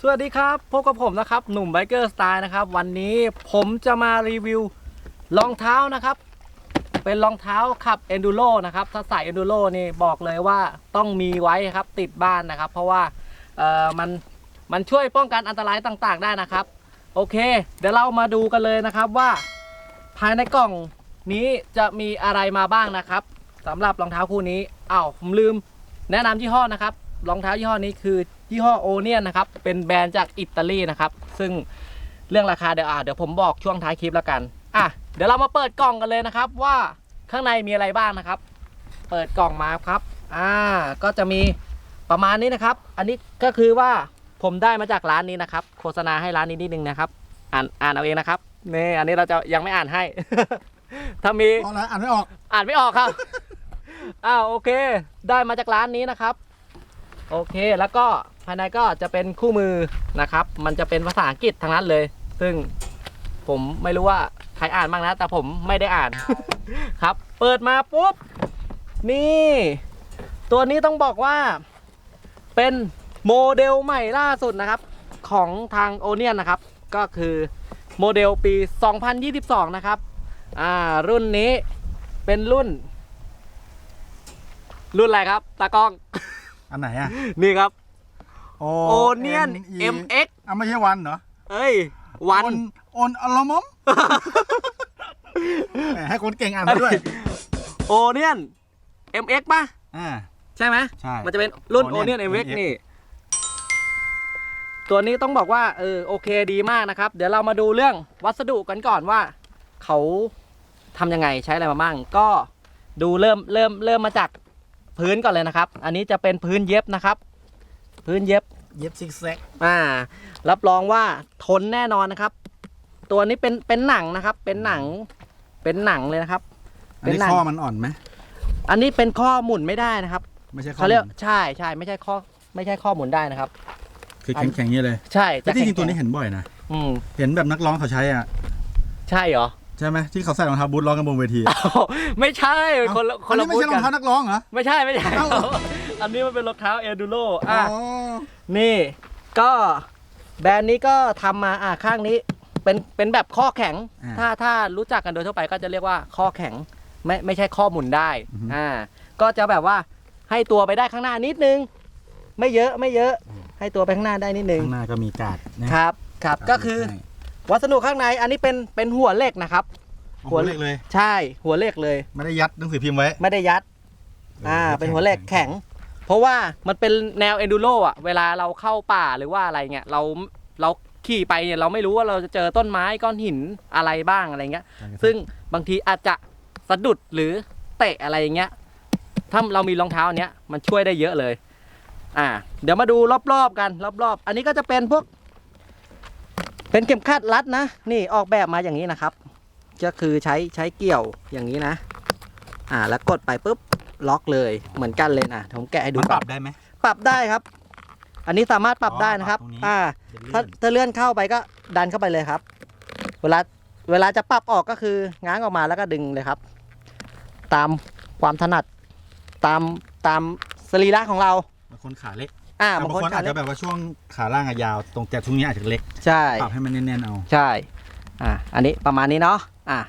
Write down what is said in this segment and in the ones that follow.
สวัสดีครับพบกับผมนะครับ หนุ่มไบเกอร์สไตล์นะครับ วันนี้ผมจะมารีวิวรองเท้านะครับ เป็นรองเท้าขับ Enduro นะครับ ถ้าใส่ Enduro นี่บอกเลยว่าต้องมีไว้ครับติดบ้านนะครับ เพราะว่าเอ่อมันมันช่วยป้องกันอันตรายต่างๆได้นะครับ โอเค เดี๋ยวเรามาดูกันเลยนะครับว่า ภายในกล่องนี้จะมีอะไรมาบ้างนะครับสำหรับรองเท้าคู่นี้อ้าวผมลืม แนะนำยี่ห้อนะครับรองเท้ายี่ห้อนี้คือ ยี่ห้อโอเนียนนะครับ เป็นแบรนด์จากอิตาลีนะครับ ซึ่งเรื่องราคาเดี๋ยวอะเดี๋ยวผมบอกช่วงท้ายคลิปแล้วกัน อะ เดี๋ยวเรามาเปิดกล่องกันเลยนะครับ ว่าข้างในมีอะไรบ้างนะครับ เปิดกล่องมาครับ อ่า ก็จะมีประมาณนี้นะครับ อันนี้ก็คือว่าผมได้มาจากร้านนี้นะครับ โฆษณาให้ร้านนี้นิดนึงนะครับ อ่านอ่านเอาเองนะครับนี่อันนี้เราจะยังไม่อ่านให้ ถ้ามีเพราะอะไรอ่านไม่ออก อ่านไม่ออกครับ อ้าวโอเค ได้มาจากร้านนี้นะครับ โอเคแล้วก็ภายในก็จะเป็นคู่มือนะครับ มันจะเป็นภาษาอังกฤษทั้งนั้นเลย ซึ่งผมไม่รู้ว่าใครอ่านบ้างนะ แต่ผมไม่ได้อ่าน ครับ เปิดมาปุ๊บ นี่ ตัวนี้ต้องบอกว่า เป็นโมเดลใหม่ล่าสุดนะครับ ของทางโอเนียนนะครับ ก็คือโมเดลปี 2022 นะครับ อ่า รุ่นนี้เป็นรุ่น รุ่นอะไรครับ ตากล้อง อันไหนอะนี่ครับโอโอเนียน MX อะไม่ใช่วันเหรอเอ้ย วันโอนโอนอลมอมแหมให้คนเก่งอ่านมาด้วยโอเนียน MX ป่ะอ่า ใช่ไหมใช่ มันจะเป็นรุ่นโอ Onion เนียน MX MX นี่ ตัวนี้ต้องบอกว่าเออโอเคดีมากนะครับ เดี๋ยวเรามาดูเรื่องวัสดุกันก่อนว่า เขาทำยังไงใช้อะไรมาบ้างก็ดูเริ่มเริ่มเริ่มมาจาก พื้นก่อนเลยนะครับ อันนี้จะเป็นพื้นเย็บนะครับ พื้นเย็บเย็บซิกแซกอ่า รับรองว่าทนแน่นอนนะครับ ตัวนี้เป็นเป็นหนังนะครับ เป็นหนัง เป็นหนังเลยนะครับ อันนี้เป็นหนังข้อมันอ่อนไหมอันนี้เป็นข้อหมุนไม่ได้นะครับ ไม่ใช่ข้อเขาเรียกมันใช่ใช่ไม่ใช่ข้อ ไม่ใช่ข้อหมุนได้นะครับ คือแข็งแข็งๆอย่างนี้เลย ใช่แต่ที่จริงแข็ตัวนี้เห็นบ่อยนะอืมเห็นแบบนักร้องเขาใช้อะ ใช่เหรอ ใช่ไหมที่เขาใส่รองเท้าบูทร้องกันบนเวทีอะอ้าวไม่ใช่เป็นคนละคอันนละนี้ไม่บูธใช่รกัองเท้านนักร้องเหรอ ไม่ใช่ไม่ใช่เอ้า อันนี้มันเป็นรองเท้าเอดูโรอ๋อะ อนี่ก็แบรนด์นี้ก็ทำมาอะข้างนี้ เป็นเป็นแบบข้อแข็งอ่าถ้าถ้ารู้จักกันโดยทั่วไปก็จะเรียกว่าข้อแข็งไม่ไม่ใช่ข้อหมุนได้อือฮึ อ่าก็จะแบบว่าให้ตัวไปได้ข้างหน้านิดนึง ไม่เยอะไม่เยอะ ให้ตัวไปข้างหน้าได้นิดนึงข้างหน้าก็มีการ์ดนะครับครับก็คือ วัสดุข้างในอันนี้เป็นเป็นหัวเหล็กนะครับหัวเล็กเลย ใช่หัวเหล็กเลย ไม่ได้ยัดหนังสือพิมพ์ไว้ ไม่ได้ยัด อ่าเออเป็นหัวเหล็กแข็ง เพราะว่ามันเป็นแนวเอนดูโรอะ เวลาเราเข้าป่าหรือว่าอะไรเงี้ย เรา เราขี่ไปเนี่ยเราไม่รู้ว่าเราจะเจอต้นไม้ก้อนหินอะไรบ้างอะไรเงี้ย ซึ่งบางทีอาจจะสะดุดหรือเตะอะไรอย่างเงี้ย ถ้าเรามีรองเท้าอันเนี้ยมันช่วยได้เยอะเลย อ่า เดี๋ยวมาดูรอบๆกันรอบๆ อันนี้ก็จะเป็นพวก เป็นเข็มขัดรัดนะ นี่ออกแบบมาอย่างนี้นะครับ ก็คือใช้ใช้เกี่ยวอย่างนี้นะ อ่าแล้วกดไปปุ๊บล็อกเลยเหมือนกันเลยนะผมแกะให้ดูมันปก่รัอนบได้ไหม ปรับได้ครับ อันนี้สามารถปรับอ๋อได้นะครับ ปรับตรงนี้ อ่าจะเลื่ถ้าอนถ้าเลื่อนเข้าไปก็ดันเข้าไปเลยครับ เวลาเวลาจะปรับออกก็คือง้างออกมาแล้วก็ดึงเลยครับ ตามความถนัดตามตามสรีระของเรา บางคนขาเล็ก อ่าบาบางงคคนนอาจจะแบบว่าช่วงขาล่างอะยาว ตรงแต่ช่วงนี้อาจจะเล็กใช่ปรับให้มันแน่นๆเอาใช่อ่าอันนี้ประมาณนี้เนาะอ่า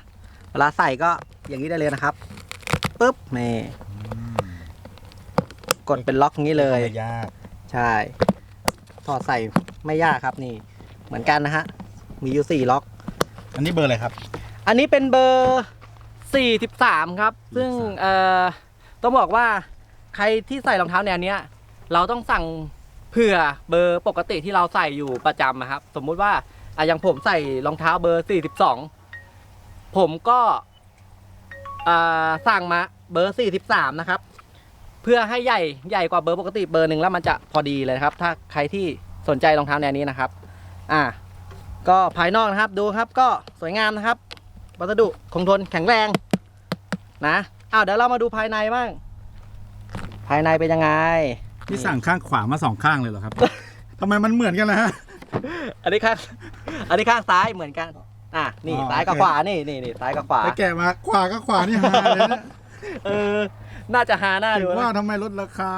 เวลาใส่ก็อย่างนี้ได้เลยนะครับปุ๊บนี่กดเป็นล็อกอย่างนี้เลยไม่ยากใช่ถอดใส่ไม่ยากครับนี่ เหมือนกันนะฮะมีอยู่สี่ล็อก อันนี้เบอร์อะไรครับ อันนี้เป็นเบอร์43ครับ ซึ่ง43เอ่อต้องบอกว่าใครที่ใส่รองเท้าแนวเนี้ย เราต้องสั่งเผื่อเบอร์ปกติที่เราใส่อยู่ประจำนะครับ สมมุติว่าอะอย่างผมใส่รองเท้าเบอร์ 42 ผมก็อ่าสั่งมาเบอร์ 43 นะครับ เพื่อให้ใหญ่ใหญ่กว่าเบอร์ปกติเบอร์หนึ่งแล้วมันจะพอดีเลยครับ ถ้าใครที่สนใจรองเท้าแนวนี้นะครับ อ่า ก็ภายนอกนะครับดูครับก็สวยงามนะครับ วัสดุคงทนแข็งแรงนะอ้าวเดี๋ยวเรามาดูภายในบ้าง ภายในเป็นยังไง ที่สั่งข้างขวามาสองข้างเลยเหรอครับ ทำไมมันเหมือนกันนะฮะ อันนี้ข้าง อันนี้ข้างซ้ายเหมือนกัน อะ นี่อ๋อซ้ายกับโอเค ขวา นี่นี่นี่ซ้ายกับขวา ไปแกะมาขวาก็ขวานี่ฮาเลยนะเออ น่าจะหาหน้าถึดูงนะ ว่าทำไมลดราคา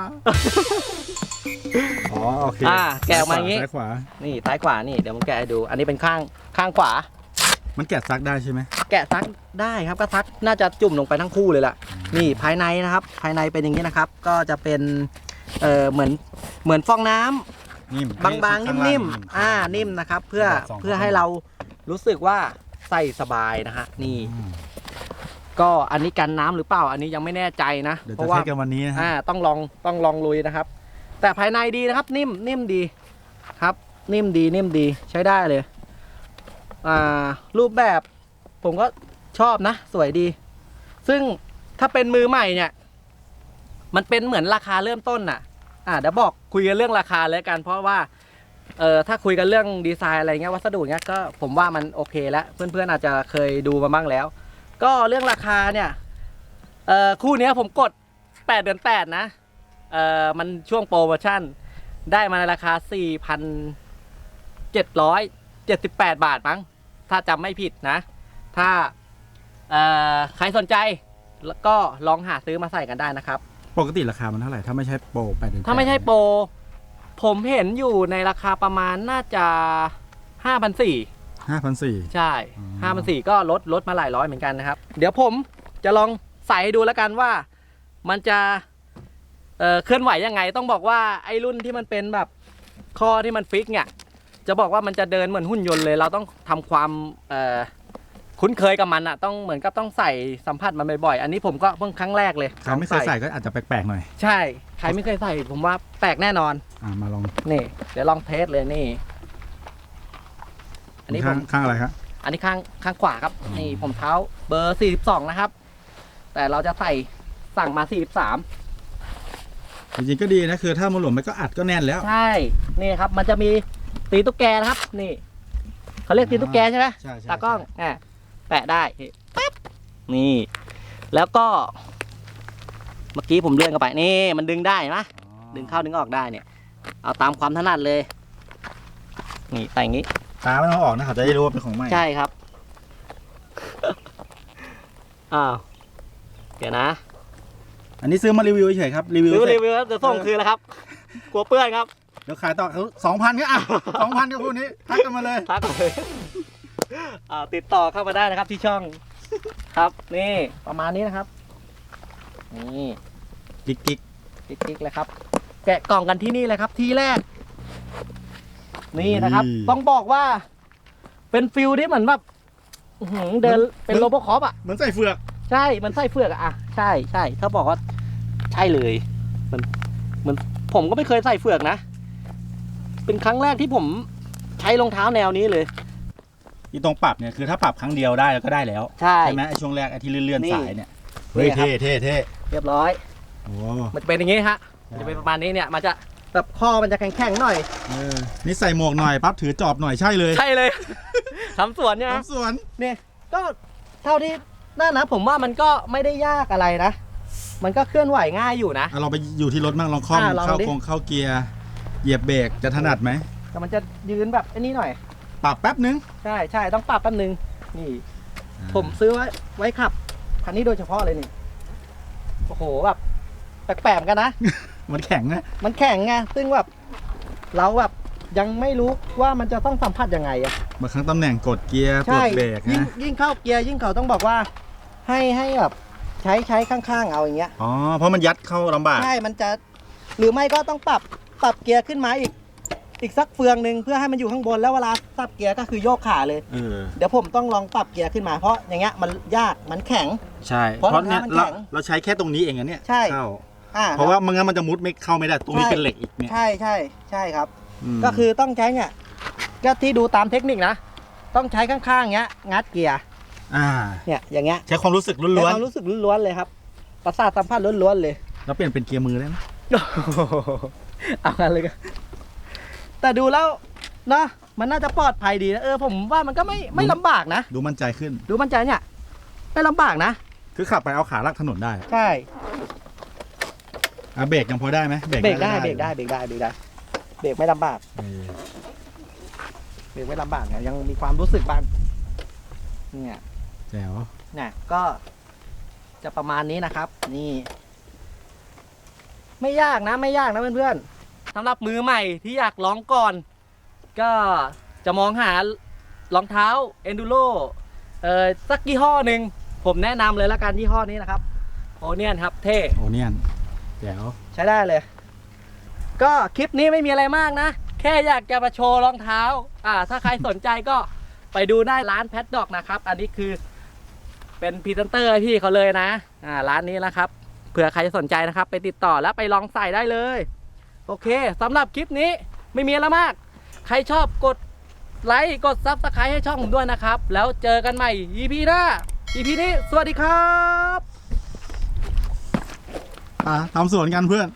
อ๋อโอเคอ่าแกะออกมาอย่างงี้ ซ้ายขวา นี่ซ้ายขวา นี่ เดี๋ยวผมแกะให้ดู อันนี้เป็นข้าง ข้างขวา มันแกะซักได้ใช่ไหมแกะซักได้ครับก็ซักน่าจะจุ่มลงไปทั้งคู่เลยล่ะ นี่ภายในนะครับ ภายในเป็นอย่างนี้นะครับ ก็จะเป็น เออเหมือนเหมือนฟองน้ำนิ่มบางๆนิ่มๆอ่านิ่มนะครับ เพื่อสองเพื่อให้เรารู้สึกว่าใส่สบายนะฮะนี่อืมก็อันนี้กันน้ำหรือเปล่า อันนี้ยังไม่แน่ใจนะเดี๋ยวเพจะราะเทว่าสกันวันนี้นะฮะ อ่าต้องลองต้องลองลุยนะครับ แต่ภายในดีนะครับ นิ่มนิ่มดีครับ นิ่มดีนิ่มดีใช้ได้เลยอ่ารูปแบบผมก็ชอบนะ สวยดี ซึ่งถ้าเป็นมือใหม่เนี่ย มันเป็นเหมือนราคาเริ่มต้นน่ะ อ่าเดี๋ยวบอกคุยกันเรื่องราคาเลยกัน เพราะว่า เออถ้าคุยกันเรื่องดีไซน์อะไรเงี้ยวัสดุเงี้ยก็ผมว่ามันโอเคแล้ว เพื่อนๆอาจจะเคยดูมาบ้างแล้ว ก็เรื่องราคาเนี่ย เออคู่เนี้ยผมกด 8 เดือน 8 นะ เออมันช่วงโปรโมชั่น ได้มาในราคา 4,778 บาทมั้ง ถ้าจำไม่ผิดนะ ถ้าเอ่อใครสนใจแล้วก็ลองหาซื้อมาใส่กันได้นะครับ ปกติราคามันเท่าไหร่ ถ้าไม่ใช่โปรแปดเดือนถ้าไม่ใช่โปรผมเห็นอยู่ในราคาประมาณน่าจะ5,400ห้าพันสี่ ใช่อืม ห้าพันสี่ก็ลดลดมาหลายร้อยเหมือนกันนะครับ เดี๋ยวผมจะลองใส่ให้ดูแล้วกันว่า มันจะเอ่อเคลื่อนไหวยังไง ต้องบอกว่าไอ้รุ่นที่มันเป็นแบบข้อที่มันฟิกเนี่ย จะบอกว่ามันจะเดินเหมือนหุ่นยนต์เลย เราต้องทำความเอ่อ คุ้นเคยกับมันอะต้องเหมือนกับต้องใส่สัมผัสมันบ่อยๆอันนี้ผมก็เพิ่งครั้งแรกเลยใครไม่เคยใส่ก็อาจจะแปลกๆหน่อยใช่ใครไม่เคยใส่ผมว่าแปลกแน่นอนอ่ามาลองนี่เดี๋ยวลองเทสเลยนี่ อันนี้ผข้างมข้างอะไรครับอันนี้ข้างข้างขวาครับอืมนี่ผมเท้าเบอร์ 42 นะครับ แต่เราจะใส่สั่งมา 43 จริงๆก็ดีนะคือ ถ้ามันหลวมมันก็อัดก็แน่นแล้ว ใช่นี่ครับ มันจะมีตีตุ๊กแกนะครับ นี่เขาเรียกตีตุ๊กแกใช่ไหมใช่ใช่ ตากล้องอะ แปะได้นี่ปั๊บนี่ แล้วก็ เมื่อกี้ผมเลื่อนเข้าไปนี่ มันดึงได้เห็นไหมดึงเข้าดึงออกได้เนี่ย เอาตามความถนัดเลย นี่ใส่อย่างนี้ ตาไม่ต้องออกนะเขาจะได้รู้ว่าเป็นของใหม่ใช่ครับ อ้าว เดี๋ยวนะอันนี้ซื้อมารีวิวเฉยๆครับรีวิวรีวิวเสร็รีจวิวครับเดี๋ยวส่งคืนแล้วครับ กลัวเปื้อนครับ เดี๋ยวขายต่อสองพันก็อะสองพันก็คู่นี้ทักกันมาเลยทักเลย อ่าติดต่อเข้ามาได้นะครับที่ช่อง ครับนี่ประมาณนี้นะครับ นี่กิ๊กกิ๊กติ๊กๆเลยครับ แกะกล่องกันที่นี่เลยครับที่แรก นี่นะครับต้องบอกว่า เป็นฟิลที่เหมือนแบบอื้อหือเดินเป็นโรบอคอปอะ เหมือนใส่เฟือก ใช่มันไส้เฟือกอะอะใช่ใช่ถ้าบอกว่าใช่เลย มันมันผมก็ไม่เคยใส่เฟือกนะ เป็นครั้งแรกที่ผมใช้รองเท้าแนวนี้เลย อีตรงปรับเนี่ยคือถ้าปรับครั้งเดียวได้แล้วก็ได้แล้วใช่ใช่ไหมไอช่วงแรกไอที่เลื่อนนี่ ๆสายเนี่ยเฮ้ยนี่ครับเท่เท่เท่เรียบร้อย โอ้มันจะเป็นอย่างนี้ฮะ มันจะเป็นประมาณนี้เนี่ย มันจะแบบข้อมันจะแข็งๆหน่อย เออนี่ใส่หมวกหน่อยปั๊บถือจอบหน่อยใช่เลยใช่เลย ทำสวนเนี่ยทำสวนเนี่ยก็เท่าที่น่านะผมว่ามันก็ไม่ได้ยากอะไรนะ มันก็เคลื่อนไหวง่ายอยู่นะ อะเราไปอยู่ที่รถมั่งลองคล่อมอะลองเข้าดิคงเข้าเกียร์เหยียบเบรกจะถนัดไหมแต่มันจะยืนแบบไอ้นี้หน่อย ปรับแป๊บนึง ใช่ใช่ต้องปรับแป๊บนึง นี่ ผมซื้อไว้ไว้ขับคันนี้โดยเฉพาะเลยนี่ โอ้โหแบบแปลกๆเหมือนกันนะ มันแข็งนะ มันแข็งไงซึ่งแบบเราแบบยังไม่รู้ว่ามันจะต้องสัมผัสยังไงอะบางครั้งตำแหน่งกดเกียร์กใช่ดเบรกยิ่งนะ ยิ่งเข้าเกียร์ยิ่งเขาต้องบอกว่า ให้ให้แบบใช้ใช้ข้างๆเอาอย่างเงี้ย อ๋อ เพราะมันยัดเข้าลำบาก ใช่ มันจะหรือไม่ก็ต้องปรับปรับเกียร์ขึ้นมาอีก อีกสักเฟืองหนึ่งเพื่อให้มันอยู่ข้างบนแล้วเวลาสับเกียร์ก็คือโยกขาเลย เออเดี๋ยวผมต้องลองปรับเกียร์ขึ้นมาเพราะอย่างเงี้ยมันยากมันแข็ง ใช่ เพราะเพราะเนี่ยรองเราเท้ามันแข็งเราใช้แค่ตรงนี้เองอะเนี่ยใช่ เข้าอ่าเพราะว่ามันงั้นมันจะมุดไม่เข้าไม่ได้ตรงนี้ใช่เป็นเหล็กอีกเนี่ยใช่ใช่ใช่ครับ มก็คือต้องใช้เนี่ยก็ที่ดูตามเทคนิคนะ ต้องใช้ข้างๆเงี้ย งัดเกียร์อ่า เนี่ยอย่างเงี้ยใช้ความรู้สึกใช้ล้วนความรู้สึกล้วนๆเลยครับประสาทสัมผัสล้วนๆเลย ๆแล้วเปลี่ยนเป็นเกียร์มือได้ไหม เอางั้นเลยกัน แต่ดูแล้วเนาะมันน่าจะปลอดภัยดีนะเออผมว่ามันก็ไม่ไม่ลำบากนะ ดูมั่นใจขึ้น ดูมั่นใจเนี่ยไม่ลำบากนะ คือขับไปเอาขาลากถนนได้ใช่อะเบรกยังพอได้ไหมเบรกได้เบรกได้เบรกได้เบรกได้เบรกไม่ลำบากเออเบรกไม่ลำบากเนี่ยยังมีความรู้สึกบ้างเนี่ย แจ๋วเนี่ยก็จะประมาณนี้นะครับ นี่ ไม่ยากนะ ไม่ยากนะเพื่อน สำหรับมือใหม่ที่อยากลองก่อน ก็จะมองหารองเท้า Enduro เอ่อสักยี่ห้อหนึ่งผมแนะนำเลยละกันยี่ห้อนี้นะครับโอเนียนครับเท่โอเนียนเดี๋ยวใช้ได้เลย ก็คลิปนี้ไม่มีอะไรมากนะ แค่อยากจะมาโชว์รองเท้า อ่า ถ้าใครสนใจก็ไปดูได้ร้านแพทดอกนะครับ อันนี้คือเป็นพรีเซนเตอร์ให้พี่เขาเลยนะ อ่า ร้านนี้นะครับ เผื่อใครสนใจนะครับ ไปติดต่อแล้วไปลองใส่ได้เลย โอเคสำหรับคลิปนี้ไม่มีอะไรมาก ใครชอบกดไลค์กดซับสไครต์ให้ช่องผมด้วยนะครับ แล้วเจอกันใหม่ EP หน้า EP นี้ สวัสดีครับ อะทำสวนกันเพื่อน